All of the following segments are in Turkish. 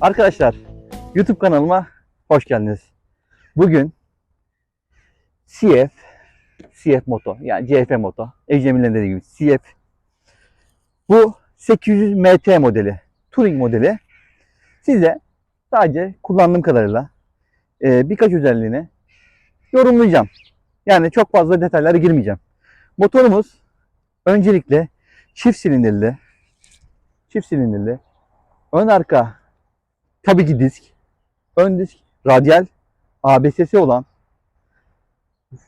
Arkadaşlar YouTube kanalıma hoş geldiniz. Bugün CF CF Moto yani CF Moto Ecemilerin dediği gibi CF bu 800 MT modeli Touring modeli size sadece kullandığım kadarıyla e, birkaç özelliğini yorumlayacağım. Yani çok fazla detaylara girmeyeceğim. Motorumuz öncelikle çift silindirli çift silindirli ön arka tabii ki disk ön disk radyal ABS'si olan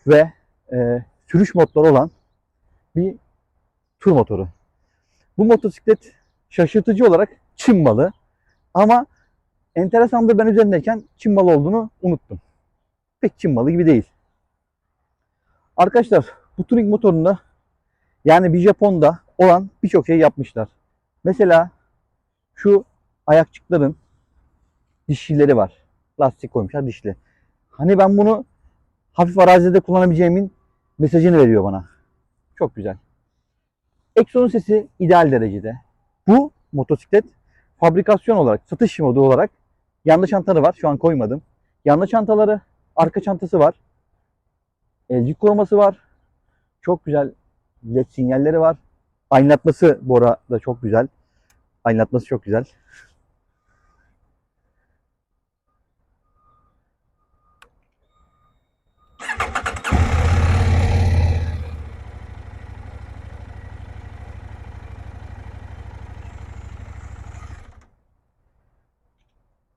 ve e, sürüş modları olan bir tur motoru. Bu motosiklet şaşırtıcı olarak Çin malı ama enteresandır ben üzerindeyken Çin malı olduğunu unuttum. Pek Çin malı gibi değil. Arkadaşlar bu Touring motorunda yani bir Japon'da olan birçok şey yapmışlar. Mesela şu ayakçıkların dişlileri var. Lastik koymuşlar dişli. Hani ben bunu hafif arazide kullanabileceğimin mesajını veriyor bana. Çok güzel. Exxon'un sesi ideal derecede. Bu motosiklet fabrikasyon olarak, satış modu olarak yanında çantaları var. Şu an koymadım. Yanında çantaları, arka çantası var. Elcik koruması var. Çok güzel led sinyalleri var. Aydınlatması bu arada çok güzel. Aydınlatması çok güzel.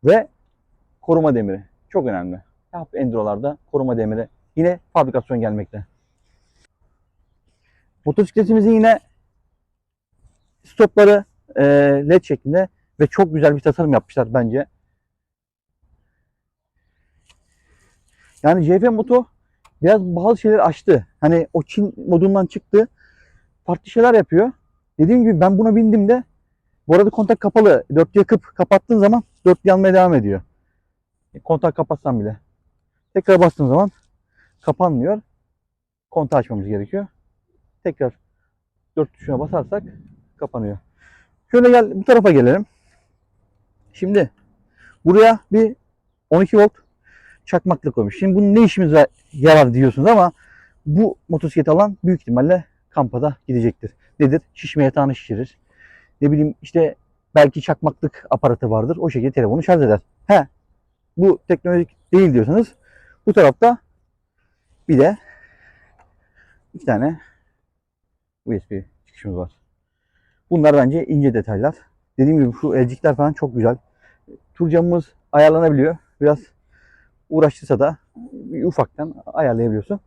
Ve koruma demiri. Çok önemli. Hep Enduro'larda koruma demiri. Yine fabrikasyon gelmekte. Motosikletimizin yine stopları e, led şeklinde ve çok güzel bir tasarım yapmışlar bence. Yani CF Moto biraz bazı şeyler açtı. Hani o Çin modundan çıktı. Farklı şeyler yapıyor. Dediğim gibi ben buna bindim de bu arada kontak kapalı. Dört yakıp kapattığın zaman dört yanmaya devam ediyor. E, Kontak kapatsan bile. Tekrar bastığın zaman kapanmıyor. Kontağı açmamız gerekiyor. Tekrar dört tuşuna basarsak kapanıyor. Şöyle gel bu tarafa gelelim. Şimdi buraya bir 12 volt çakmaklık koymuş. Şimdi bunun ne işimize yarar diyorsunuz ama bu motosiklet alan büyük ihtimalle kampada gidecektir. Nedir? Şişme yatağını şişirir. Ne bileyim işte belki çakmaklık aparatı vardır. O şekilde telefonu şarj eder. He. Bu teknolojik değil diyorsanız bu tarafta bir de iki tane USB çıkışımız var. Bunlar bence ince detaylar. Dediğim gibi şu elcikler falan çok güzel. Tur camımız ayarlanabiliyor. Biraz uğraştıysa da ufaktan ayarlayabiliyorsun.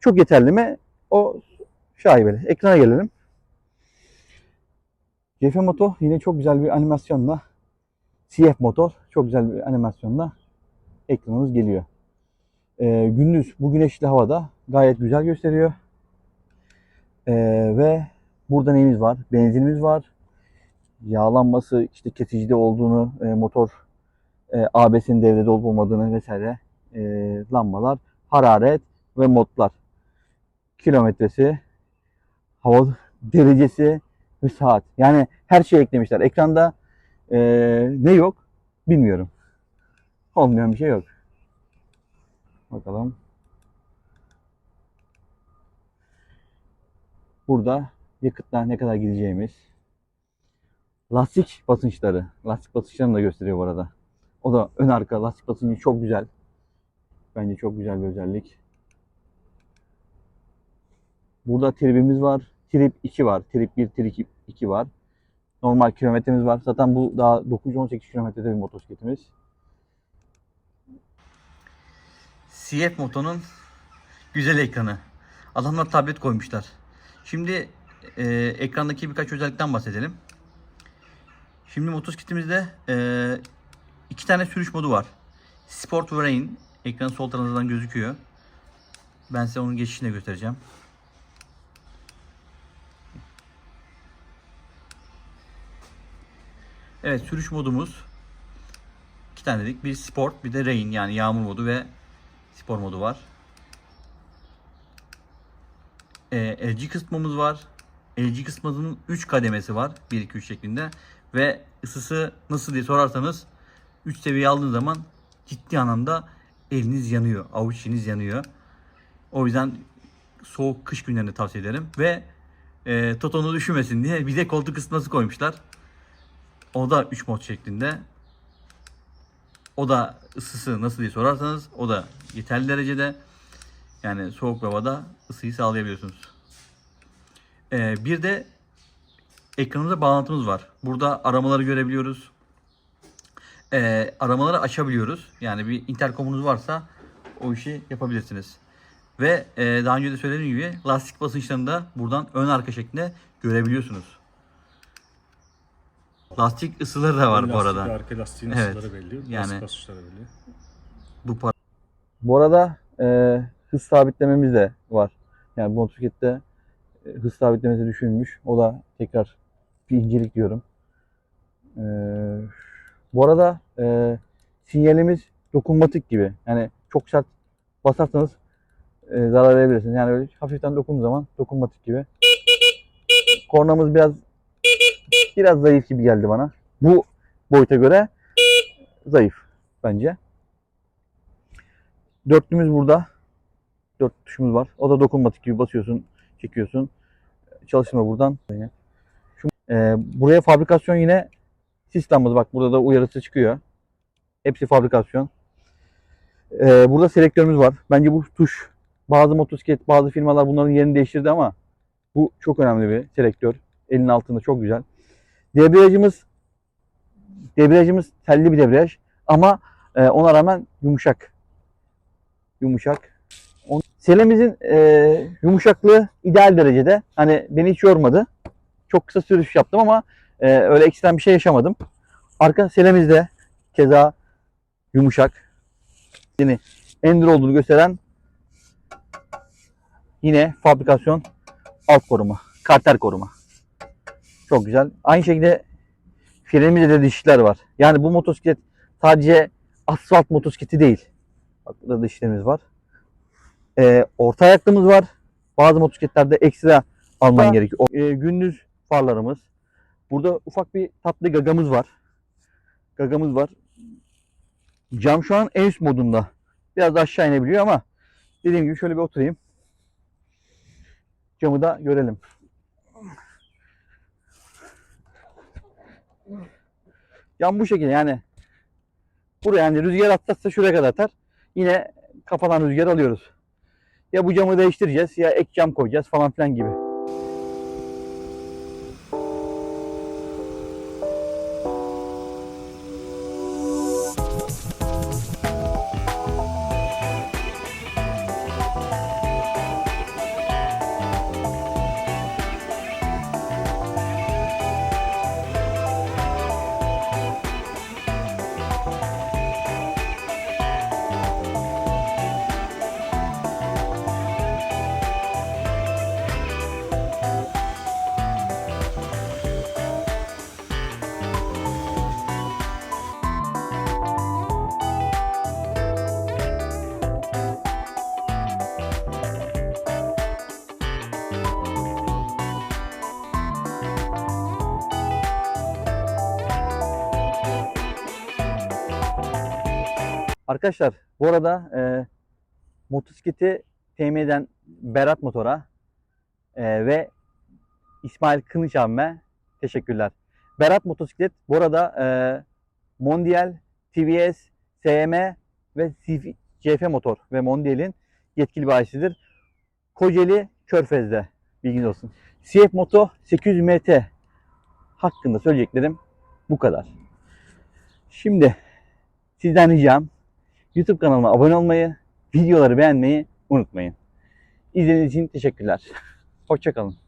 Çok yeterli mi? O şaibeli. Ekrana gelelim. GF Moto yine çok güzel bir animasyonla CF motor çok güzel bir animasyonla ekranımız geliyor. Ee, gündüz bu güneşli havada gayet güzel gösteriyor. Ee, ve burada neyimiz var? Benzinimiz var. Yağlanması işte kesicide olduğunu, e, motor e, ABS'nin devrede olup olmadığını vesaire e, lambalar, hararet ve modlar. Kilometresi, hava derecesi ve saat. Yani her şeyi eklemişler. Ekranda e, ne yok bilmiyorum. Olmayan bir şey yok. Bakalım. Burada yakıtla ne kadar gideceğimiz. Lastik basınçları. Lastik basınçlarını da gösteriyor bu arada. O da ön arka lastik basıncı çok güzel. Bence çok güzel bir özellik. Burada tribimiz var. Trip 2 var. Trip 1, trip 2 var. Normal kilometremiz var. Zaten bu daha 918 kilometrede bir motosikletimiz. CF motonun güzel ekranı. Adamlar tablet koymuşlar. Şimdi e, ekrandaki birkaç özellikten bahsedelim. Şimdi motosikletimizde e, iki tane sürüş modu var. Sport ve Rain. Ekranın sol tarafından gözüküyor. Ben size onun geçişini göstereceğim. Evet sürüş modumuz iki tane dedik. Bir sport bir de rain yani yağmur modu ve spor modu var. Ee, LG kısmımız var. LG kısmımızın 3 kademesi var. 1 2 3 şeklinde ve ısısı nasıl diye sorarsanız 3 seviye aldığın zaman ciddi anlamda eliniz yanıyor. Avuç yanıyor. O yüzden soğuk kış günlerinde tavsiye ederim. Ve e, Toto'nu düşürmesin diye bize koltuk ısıtması koymuşlar. O da 3 mod şeklinde. O da ısısı nasıl diye sorarsanız o da yeterli derecede. Yani soğuk havada ısıyı sağlayabiliyorsunuz. Ee, bir de ekranımızda bağlantımız var. Burada aramaları görebiliyoruz. Ee, aramaları açabiliyoruz. Yani bir interkomunuz varsa o işi yapabilirsiniz. Ve e, daha önce de söylediğim gibi lastik basınçlarını da buradan ön arka şeklinde görebiliyorsunuz. Lastik ısıları da var bu arada. Arka lastiğin Evet. ısıları belli. Yani- basınçları belli. Bu para Bu arada e, hız sabitlememiz de var. Yani bu motosiklette e, hız sabitlemesi düşünülmüş. O da tekrar bir incelik diyorum. E, bu arada e, sinyalimiz dokunmatik gibi. Yani çok sert basarsanız e, zarar verebilirsiniz. Yani öyle hafiften dokunduğu zaman dokunmatik gibi. Kornamız biraz biraz zayıf gibi geldi bana. Bu boyuta göre zayıf bence. Dörtlümüz burada. Dört tuşumuz var. O da dokunmatik gibi basıyorsun, çekiyorsun. Çalışma buradan. Şu, e, buraya fabrikasyon yine sistemimiz. Bak burada da uyarısı çıkıyor. Hepsi fabrikasyon. E, burada selektörümüz var. Bence bu tuş bazı motosiklet, bazı firmalar bunların yerini değiştirdi ama bu çok önemli bir selektör. Elin altında çok güzel. Debriyajımız debriyajımız telli bir debriyaj ama e, ona rağmen yumuşak yumuşak. On- Selemizin e, yumuşaklığı ideal derecede. Hani beni hiç yormadı. Çok kısa sürüş yaptım ama e, öyle ekstrem bir şey yaşamadım. Arka selemiz de keza yumuşak. Yine Ender olduğunu gösteren yine fabrikasyon alt koruma. Karter koruma. Çok güzel. Aynı şekilde frenimizde de dişler var. Yani bu motosiklet sadece asfalt motosikleti değil. Bak burada da işlemimiz var. Ee, orta ayaklığımız var. Bazı motosikletlerde ekstra alman Ha. gerekiyor. Ee, gündüz farlarımız. Burada ufak bir tatlı gagamız var. Gagamız var. Cam şu an en üst modunda. Biraz da aşağı inebiliyor ama dediğim gibi şöyle bir oturayım. Camı da görelim. Cam bu şekilde yani. Buraya yani rüzgar atlatsa şuraya kadar atar. Yine kafadan rüzgar alıyoruz. Ya bu camı değiştireceğiz ya ek cam koyacağız falan filan gibi. Arkadaşlar bu arada e, motosikleti temin Berat Motor'a e, ve İsmail Kılıç abime teşekkürler. Berat Motosiklet bu arada e, Mondial, TVS, SM ve CF Motor ve Mondial'in yetkili bayisidir. Kocaeli Körfez'de bilginiz olsun. CF Moto 800 MT hakkında söyleyeceklerim bu kadar. Şimdi sizden ricam YouTube kanalıma abone olmayı, videoları beğenmeyi unutmayın. İzlediğiniz için teşekkürler. Hoşçakalın.